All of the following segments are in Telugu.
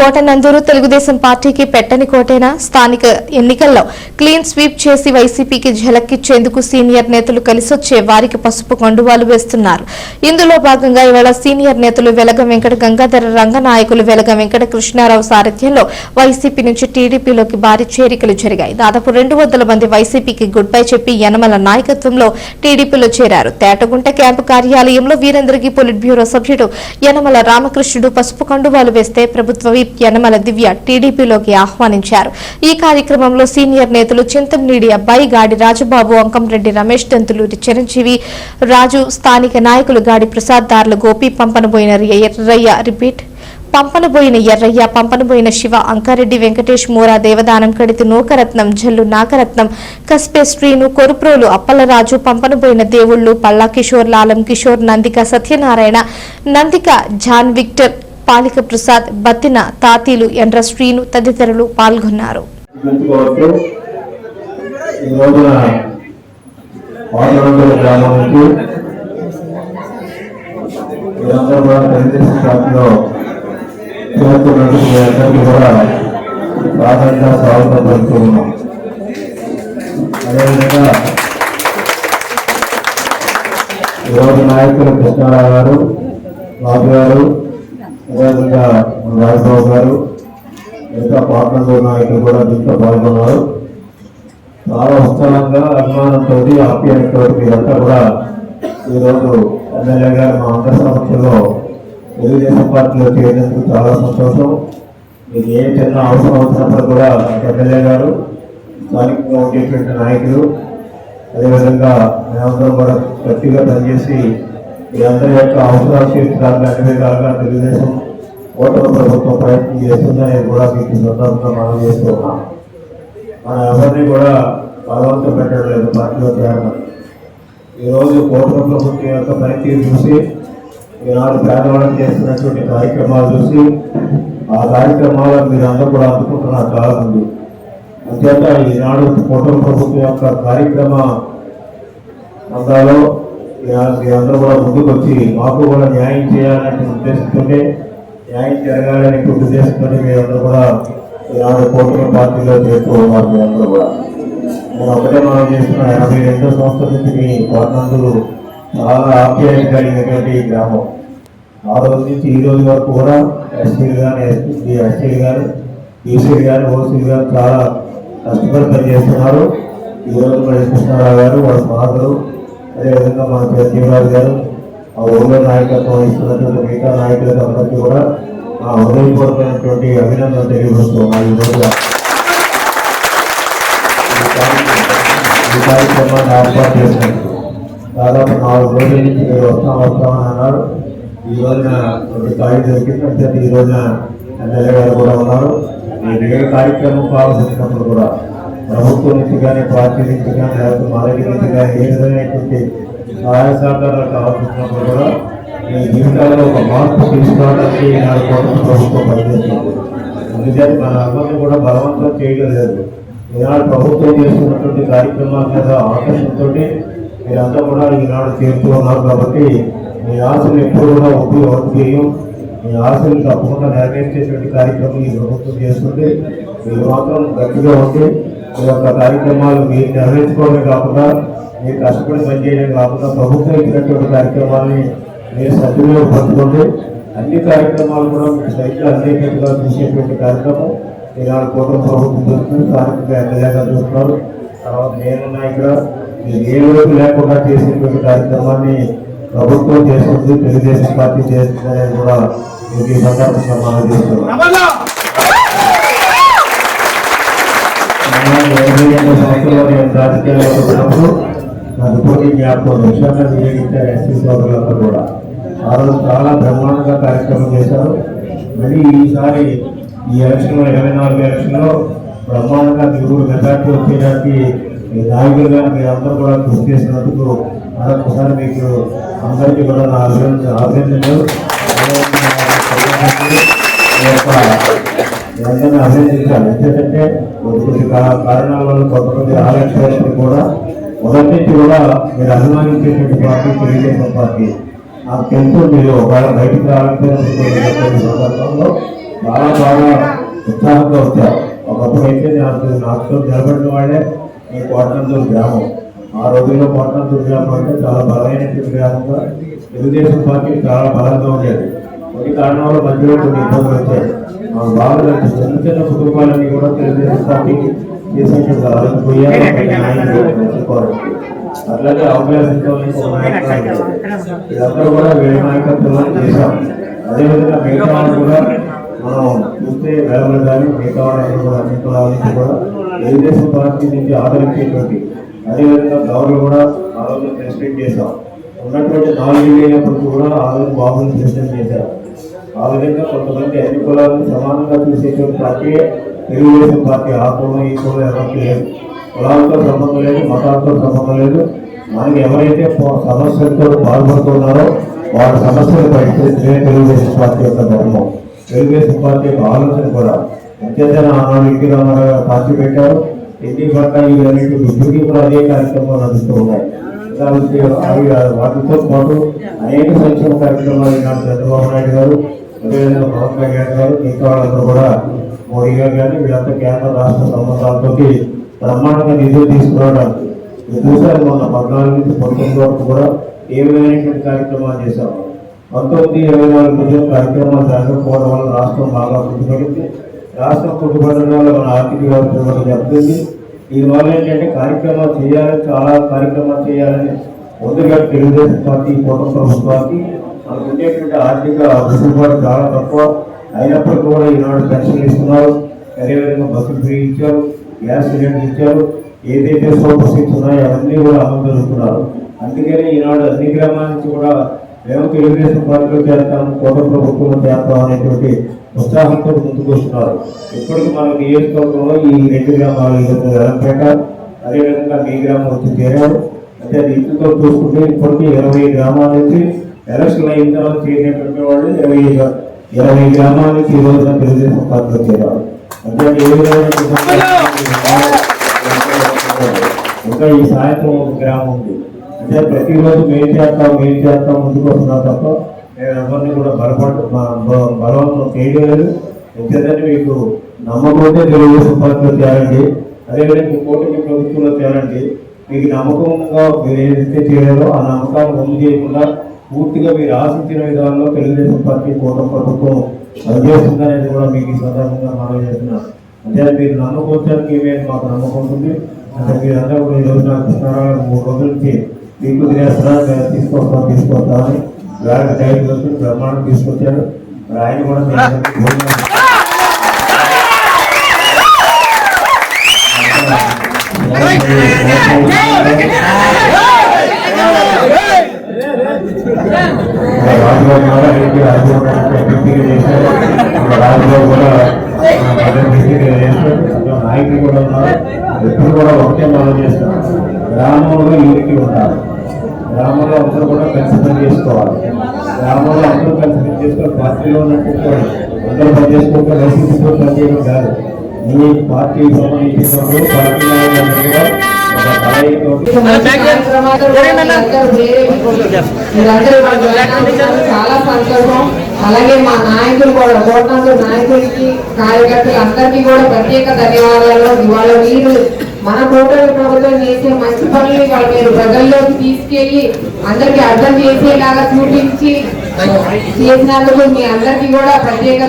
కోటనందూరు తెలుగుదేశం పార్టీకి పెట్టని కోటేనా? స్థానిక ఎన్నికల్లో క్లీన్ స్వీప్ చేసి వైసీపీకి ఝలక్కిచ్చేందుకు సీనియర్ నేతలు కలిసొచ్చే వారికి పసుపు కండువాలు వేస్తున్నారు. ఇందులో భాగంగా ఇవాళ సీనియర్ నేతలు వెలగ వెంకట గంగాధర రంగనాయకులు వెలగ వెంకట కృష్ణారావు సారథ్యంలో వైసీపీ నుంచి టీడీపీలోకి భారీ చేరికలు జరిగాయి. దాదాపు రెండు వందల మంది వైసీపీకి గుడ్ బై చెప్పి యనమల నాయకత్వంలో టీడీపీలో చేరారు. తేటగుంట క్యాంపు కార్యాలయంలో వీరందరికీ పొలిట్ బ్యూరో సభ్యుడు యనమల రామకృష్ణుడు పసుపు కండువాలు వేస్తే ప్రభుత్వ విప్ యనమల దివ్య టీడీపీలోకి ఆహ్వానించారు. ఈ కార్యక్రమంలో సీనియర్ నేతలు చింతమనేడి అబ్బాయి గాడి రాజుబాబు అంకంరెడ్డి రమేష్ దంతులూరి చిరంజీవి రాజు స్థానిక నాయకులు Gadi Prasad Darla Gopi Pampanaboyina Errayya repeat. Pampanaboyina Errayya Pampanaboyina Siva Ankareddy Venkatesh Mora Devadanam Kaditi Nookaratnam Jallu Nagaratnam Kaspe Srinu Koruprolu Appalaraju Pampanaboyina Devullu Palla Kishore Lalam Kishore Nandika Satyanarayana Nandika John Victor Palika Prasad Battina Tateelu Endra Srinu తదితరులు పాల్గొన్నారు. స్వాగతం పలుకుతూ ఉన్నాం. అదేవిధంగా ఈరోజు నాయకులు కృష్ణారావు గారు బాబు గారు అదేవిధంగా రాజబాబు గారు మిగతా పార్టీలు నాయకులు కూడా దీంట్లో పాల్గొన్నారు. చాలా ఉత్సాహంగా అభిమానంతో ఆప్యాయంతో మీరంతా కూడా ఈరోజు ఎమ్మెల్యే గారు మా అందరి సమక్షంలో తెలుగుదేశం పార్టీలో చేరినందుకు చాలా సంతోషం. మీకు ఏ చిన్న అవసరం వచ్చినప్పుడు కూడా ఎమ్మెల్యే గారు స్థానికంగా ఉండేటువంటి నాయకులు అదేవిధంగా మేమందరం కూడా గట్టిగా పనిచేసి మీ యొక్క అవసరాలు తీర్చడానికి అన్ని కాక తెలుగుదేశం ఓటమి ప్రభుత్వం ప్రయత్నం చేస్తుందని కూడా మీకు ఈ సందర్భంగా మనం చేస్తున్నాం మనం ఎవరిని కూడా బలవంతం పెట్టడం లేదు పార్టీలో చేరడం. ఈరోజు కూటమి ప్రభుత్వం యొక్క పనితీరు చూసి ఈనాడు పేదవాళ్ళని చేస్తున్నటువంటి కార్యక్రమాలు చూసి ఆ కార్యక్రమాలను మీరు అందరూ కూడా అందుకుంటున్నారు చాలా అంతేత ఈనాడు కూటమి ప్రభుత్వం యొక్క కార్యక్రమ అందాలో మీరందరూ కూడా ముందుకు వచ్చి మాకు కూడా న్యాయం చేయాలనే ఉద్దేశంతోనే న్యాయం జరగాలనే మీ మీరందరూ కూడా యాభై కోట్ల పార్టీలో చేరుకోవాలి ఉన్నారు మీరందరూ కూడా. నేను ఒకటే మనం చేస్తున్న ఎనభై రెండో సంవత్సరాల నుంచి మీ పట్టణంలో చాలా ఆప్యాయంగా ఈ గ్రామం. ఆ రోజు నుంచి ఈ రోజు వరకు కూడా ఎస్పీలు కానీ ఎస్పీ ఎస్టీలు కానీ ఈసీలు కానీ ఓసీలు కానీ చాలా కష్టపడి పనిచేస్తున్నారు. ఈ మరి కృష్ణారావు గారు వాళ్ళ ఫాదరు అదేవిధంగా మన చిరంజీవిరావు గారు ఆ ఊళ్ళో నాయకత్వం వహిస్తున్నటువంటి మిగతా నాయకులకు అందరికీ కూడా ఆ హృదయపూర్వకమైనటువంటి అభినందన తెలియజేస్తున్నాను ఈ కార్యక్రమాన్ని ఏర్పాటు చేసినట్టు దాదాపు నాలుగు రోజుల నుంచి మీరు వస్తాం వస్తామని అన్నారు. ఈ రోజున ఒక ఖాళీ దొరికిందంటే ఈ రోజున ఎమ్మెల్యే గారు కూడా ఉన్నారు. ఈ ఏ కార్యక్రమం కావాల్సినప్పుడు కూడా ప్రభుత్వం నుంచి కానీ పార్టీ నుంచి కానీ లేకపోతే మా దగ్గర నుంచి కానీ ఏ విధమైనటువంటి సహాయ సహకారాలు కావాల్సినప్పుడు కూడా మీ జీవితాల్లో ఒక మార్పు తీసుకోవడానికి ఈనాడు కోసం ప్రభుత్వం పనిచేస్తుంది. అందుకని మన అందరినీ కూడా బలవంతం చేయడం లేదు. ఈనాడు ప్రభుత్వం చేస్తున్నటువంటి కార్యక్రమాల మీద ఆకర్షణతో మీరంతా కూడా ఈనాడు చేరుతూ ఉన్నారు కాబట్టి మీ ఆశలు ఎప్పుడు కూడా ఒప్పి చేయం మీ ఆశలు తప్పకుండా నెరవేర్చేటువంటి కార్యక్రమం ఈ ప్రభుత్వం చేస్తుంది. మీరు మాత్రం గట్టిగా ఉంటే మీ యొక్క కార్యక్రమాలు మీరు నెరవేర్చుకోవడమే కాకుండా మీరు కష్టపడి పనిచేయడం కాకుండా ప్రభుత్వం ఇచ్చినటువంటి కార్యక్రమాలని మీరు సభ్యులు సద్వినియోగపరచుకోండి అన్ని కార్యక్రమాలు కూడా మీకు సరిగ్గా అందేటట్టుగా చూసేటువంటి కార్యక్రమం. ఈనాడు కుటుంబ ప్రభుత్వం చూస్తుంది స్థానికంగా ఎమ్మెల్యేగా చూస్తున్నారు. తర్వాత నేనున్నా ఇక్కడ మీరు ఏ లోపు లేకుండా చేసేటువంటి కార్యక్రమాన్ని ప్రభుత్వం చేస్తుంది. తెలుగుదేశం పార్టీ చేస్తుంది అనేది కూడా మీకు ఈ సందర్భంగా మనం చేస్తున్నాం. ఇరవై ఎనిమిది నాకు పోటీ జ్ఞాపకం విషయంగా వినియోగించారు ఎస్పీ కూడా ఆ రోజు చాలా బ్రహ్మాండంగా కార్యక్రమం చేశారు మరి ఈసారి ఈ ఎలక్షన్లో ఇరవై నాలుగు ఎలక్షన్లో బ్రహ్మాండంగా తిరుగుడు మెజార్టీ వచ్చేదానికి నాయకులుగా మీరందరూ కూడా కృషి చేసినందుకు మరొకసారి మీకు అందరికీ కూడా నా అభినందన అభినందనలు ఈ యొక్క అభినందించాలి ఎందుకంటే కొన్ని కారణాల వల్ల కొంతమంది ఆలస్యానికి కూడా మొదటి నుంచి కూడా మీరు అభిమానించేటువంటి పార్టీ తెలుగుదేశం పార్టీ. నాకు తెలుసు మీరు ఒకవేళ బయటకు రావాలంటే సందర్భంలో చాలా బాగా ఉత్సాహంగా వచ్చారు. ఒకప్పుడు అయితే నాకు నాతో నిలబడిన వాళ్ళే ఈ కోటనందూరు గ్రామం. ఆ రోజుల్లో కోటనందూరు గ్రామం అంటే చాలా బలమైనటువంటి గ్రామంగా తెలుగుదేశం పార్టీ చాలా బలంగా ఉండేది. కొన్ని కారణాల మధ్యలో కొన్ని ఇబ్బందులు వచ్చాయి. తెలుసు. చిన్న చిన్న కుటుంబాలన్నీ కూడా ఒక నాయకుడు తెలుసుకోవాలి. అట్లాగే అవకాశంతో ఇదంతా కూడా వీళ్ళ నాయకత్వంలో చేశాం. అదేవిధంగా మిగతా కూడా మనం చూస్తే వేలలు కానీ మిగతా కూడా అన్ని కులాల నుంచి కూడా తెలుగుదేశం పార్టీ నుంచి ఆదరించేటువంటి అదేవిధంగా గౌరవ కూడా ఆ రోజు ప్రెసిడెంట్ చేశాం. ఉన్నటువంటి నాలుగు అయినప్పుడు కూడా ఆ రోజు బాబుని ప్రెసిడెంట్ చేశారు. ఆ విధంగా కొంతమంది అన్ని కులాలను సమానంగా చూసేటువంటి పార్టీ తెలుగుదేశం పార్టీ ఆ కులం ఈ కులం ఎవరికి లేదు. కులాలతో సంబంధం లేదు మతాలతో సంబంధం లేదు. మనకి ఎవరైతే సమస్యలతో బాధపడుతున్నారో వారి సమస్యలు పరిష్కరించడమే తెలుగుదేశం పార్టీ యొక్క ధర్మం. తెలుగుదేశం పార్టీ యొక్క ఆలోచన కూడా అంతేతన ఆనాడు ఎన్టీ రామారావు గారు పార్టీ పెట్టారు. ఎన్ని పట్టాలు ఇవన్నిటి ఇప్పటికీ కూడా అదే కార్యక్రమాలు నడుస్తూ ఉన్నాయి. వాటితో పాటు అనేక సంక్షేమ కార్యక్రమాలు ఈనాడు చంద్రబాబు నాయుడు గారు అదేవిధంగా పవన్ కళ్యాణ్ గారు మిగతా వాళ్ళందరూ కూడా మోడీ గారు కానీ వీళ్ళంతా కేంద్ర రాష్ట్ర సంబంధాలతో బ్రహ్మాండంగా నిధులు తీసుకురావడం ఎదురుసారి మొన్న పద్నాలుగు నుంచి పంతొమ్మిది వరకు కూడా ఏ విధమైనటువంటి కార్యక్రమాలు చేశాము పంతొమ్మిది ఇరవై నాలుగు మధ్య కార్యక్రమాలు జరగకపోవడం వల్ల రాష్ట్రం బాగా కుట్టుబడింది రాష్ట్రం కుట్టుబడడం వల్ల మన ఆర్థిక వ్యవస్థ జరుగుతుంది దీనివల్ల ఏంటంటే కార్యక్రమాలు చేయాలని చాలా కార్యక్రమాలు చేయాలని ముందుగా తెలుగుదేశం పార్టీ కూటమి ప్రభుత్వానికి మనకు ఉండేటువంటి ఆర్థిక వెసులుబాటు చాలా తక్కువ. అయినప్పటికీ కూడా ఈనాడు పెన్షన్లు ఇస్తున్నారు. అదేవిధంగా బస్సులు ఫ్రీ ఇచ్చారు గ్యాస్ సిలిండర్ ఇచ్చారు. ఏదైతే సూపర్ సిక్స్ ఉన్నాయో అవన్నీ కూడా అమలు జరుగుతున్నారు. అందుకని ఈనాడు అన్ని గ్రామాల నుంచి కూడా మేము తెలుగుదేశం పార్టీలో చేస్తాము కోట ప్రభుత్వంలో చేస్తాం అనేటువంటి ఉత్సాహంతో ముందుకు వస్తున్నారు. ఇప్పటికి మన నియోజకవర్గంలో ఈ రెండు గ్రామాలు ఎలంపేట అదేవిధంగా మీ గ్రామం వచ్చి చేరారు. అంటే అది ఇంటితో చూసుకుంటే ఇప్పటికీ ఇరవై గ్రామాల నుంచి ఎలక్షన్ అయిన తర్వాత చేరినటువంటి వాళ్ళు ఇరవై ఇరవై గ్రామాలకి నుంచి ఈ రోజున తెలుగుదేశం ఏ ఇంకా ఈ సాయంత్రం ఒక గ్రామం ఉంది. అంటే ప్రతిరోజు మేము చేస్తాం మేము చేస్తాం ముందుకు వస్తున్నాం తప్ప మేము ఎవరిని కూడా బలపడు బలవంతం చేయలేదు. ఎందుకంటే మీకు నమ్మకం తెలుగుదేశం పార్టీలో చేరండి అదేవిధంగా కూటమి ప్రభుత్వంలో చేరండి మీకు నమ్మకంగా మీరు ఏదైతే చేయాలో ఆ నమ్మకాన్ని ముందు చేయకుండా పూర్తిగా మీరు ఆశించిన విధానంలో తెలుగుదేశం పార్టీ కూటమి ప్రభుత్వం పనిచేస్తుందనేది కూడా మీకు ఈ సందర్భంగా మనం చేస్తున్నాం అంటే మీరు నమ్మకొచ్చానికి ఏమేమి మాకు నమ్మకం ఉంటుంది అంటే మీరందరూ కూడా ఈరోజు నాకు కృష్ణారావు మూడు రోజుల నుంచి మీకు తినేస్తున్నా తీసుకొస్తాం అని వేళ టైం వచ్చి బ్రహ్మాండం తీసుకొచ్చారు. ఆయన కూడా మీ అందరికీ భోజనం కూడా ఏంటి రాజుబాబు ఎంపీగా చేశారు కూడా ఎంపీగా చేశారు నాయకులు కూడా ఉన్నారు ఎప్పుడు కూడా ఒకటే మనం చేస్తాం గ్రామంలో యూనిటీ ఉండాలి గ్రామంలో అందరూ కూడా కలిసి పని చేసుకోవాలి గ్రామంలో అందరూ కలిసి పని చేసుకోవాలి పార్టీలో ఉన్నట్టు అందరూ పని పని చేయడం కాదు మీ పార్టీ సంబంధించిన పార్టీ నాయకులు కూడా చాలా సంతోషం అలాగే మా నాయకులు కూడా కోటంలో నాయకులకి కార్యకర్తలు అందరికీ కూడా ప్రత్యేక ధన్యవాదాలు. ఇవాళ మీరు మన కూటమి ప్రభుత్వం చేసే మంచి పనులు ఇవాళ మీరు ప్రజల్లోకి తీసుకెళ్ళి అందరికి అర్థం చేసేలాగా చూపించి చేసినందుకు మీ అందరికీ కూడా ప్రత్యేక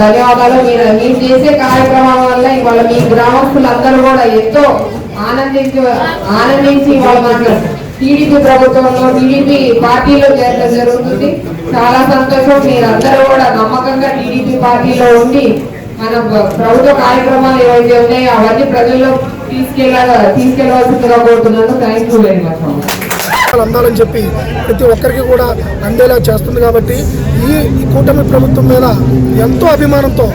ధన్యవాదాలు. మీరు మీరు చేసే కార్యక్రమాల వల్ల ఇవాళ మీ గ్రామస్తులందరూ కూడా ఎంతో ఆనందించి ఆనందించి ఇవాళ మనకు టీడీపీ ప్రభుత్వంలో టీడీపీ పార్టీలో చేరడం జరుగుతుంది. చాలా సంతోషం. మీరందరూ కూడా నమ్మకంగా టీడీపీ పార్టీలో ఉండి మన ప్రభుత్వ కార్యక్రమాలు ఏవైతే ఉన్నాయో అవన్నీ ప్రజల్లో తీసుకెళ్ళ తీసుకెళ్ళవలసిందిగా కోరుతున్నాను. థ్యాంక్ యూ వెరీ మచ్ అందాలని చెప్పి ప్రతి ఒక్కరికి కూడా అందేలా చేస్తుంది కాబట్టి ఈ ఈ కూటమి ప్రభుత్వం మీద ఎంతో అభిమానంతో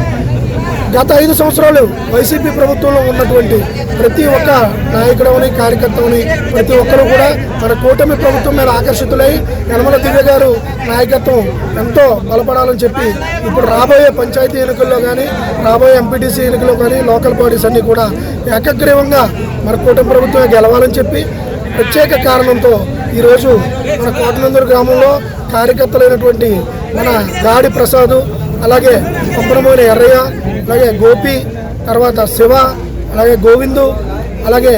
గత ఐదు సంవత్సరాలు వైసీపీ ప్రభుత్వంలో ఉన్నటువంటి ప్రతి ఒక్క నాయకుడవని కార్యకర్తని ప్రతి ఒక్కరూ కూడా మన కూటమి ప్రభుత్వం మీద ఆకర్షితులై యనమల దివ్య గారు నాయకత్వం ఎంతో బలపడాలని చెప్పి ఇప్పుడు రాబోయే పంచాయతీ ఎన్నికల్లో కానీ రాబోయే ఎంపీటీసీ ఎన్నికల్లో కానీ లోకల్ బాడీస్ అన్నీ కూడా ఏకగ్రీవంగా మన కూటమి ప్రభుత్వమే గెలవాలని చెప్పి ప్రత్యేక కారణంతో ఈరోజు మన కోటనందూరు గ్రామంలో కార్యకర్తలైనటువంటి మన గాడి ప్రసాద్ అలాగే పంపనమోయిన ఎర్రయ్య అలాగే గోపి తర్వాత శివ అలాగే గోవిందు అలాగే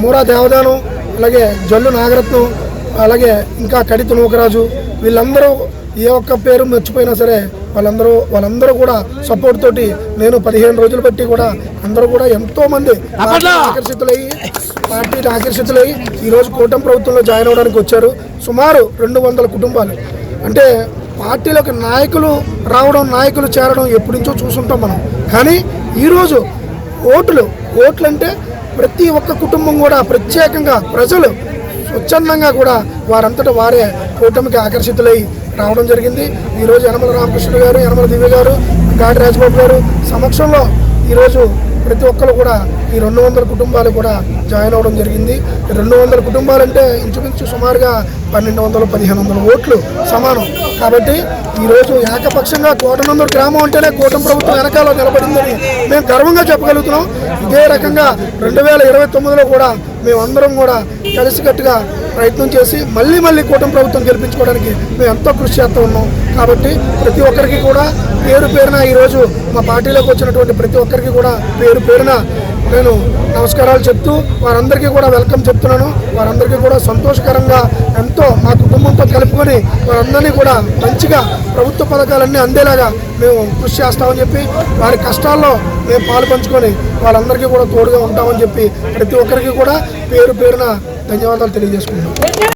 మూరా దేవదానం అలాగే జల్లు నాగరత్నం అలాగే ఇంకా కడిత నూకరాజు వీళ్ళందరూ ఏ ఒక్క పేరు మర్చిపోయినా సరే వాళ్ళందరూ వాళ్ళందరూ కూడా సపోర్ట్ తోటి నేను పదిహేను రోజులు బట్టి కూడా అందరూ కూడా ఎంతో మంది ఆకర్షితులయ్యి పార్టీకి ఆకర్షితులయ్యి ఈరోజు కూటమి ప్రభుత్వంలో జాయిన్ అవ్వడానికి వచ్చారు. సుమారు రెండు వందల కుటుంబాలు. అంటే పార్టీలకు నాయకులు రావడం నాయకులు చేరడం ఎప్పటి నుంచో చూసుంటాం మనం. కానీ ఈరోజు ఓట్లు ఓట్లు అంటే ప్రతి ఒక్క కుటుంబం కూడా ప్రత్యేకంగా ప్రజలు స్వచ్ఛందంగా కూడా వారంతటా వారే కూటమికి ఆకర్షితులై రావడం జరిగింది. ఈరోజు యనమల రామకృష్ణ గారు యనమల దివ్య గారు గాడి రాజబాబు గారు సమక్షంలో ఈరోజు ప్రతి ఒక్కరు కూడా ఈ రెండు వందల కుటుంబాలు కూడా జాయిన్ అవ్వడం జరిగింది. ఈ రెండు వందల కుటుంబాలంటే ఇంచుమించు సుమారుగా పన్నెండు వందల పదిహేను వందల ఓట్లు సమానం. కాబట్టి ఈరోజు ఏకపక్షంగా కోటనందూరు గ్రామం అంటేనే కూటమి ప్రభుత్వం వెనకాల నిలబడిందని మేము గర్వంగా చెప్పగలుగుతున్నాం. ఇదే రకంగా రెండు వేల ఇరవై తొమ్మిదిలో కూడా మేమందరం కూడా కలిసికట్టుగా ప్రయత్నం చేసి మళ్ళీ మళ్ళీ కూటమి ప్రభుత్వం గెలిపించుకోవడానికి మేము ఎంతో కృషి చేస్తూ ఉన్నాం. కాబట్టి ప్రతి ఒక్కరికి కూడా పేరు పేరున ఈరోజు మా పార్టీలోకి వచ్చినటువంటి ప్రతి ఒక్కరికి కూడా పేరు పేరున నేను నమస్కారాలు చెప్తూ వారందరికీ కూడా వెల్కమ్ చెప్తున్నాను. వారందరికీ కూడా సంతోషకరంగా ఎంతో మా కుటుంబంతో కలుపుకొని వారందరినీ కూడా మంచిగా ప్రభుత్వ పథకాలన్నీ అందేలాగా మేము కృషి చేస్తామని చెప్పి వారి కష్టాల్లో మేము పాలు పంచుకొని వాళ్ళందరికీ కూడా తోడుగా ఉంటామని చెప్పి ప్రతి ఒక్కరికి కూడా పేరు పేరున ధన్యవాదాలు తెలియజేసుకుంటున్నాం.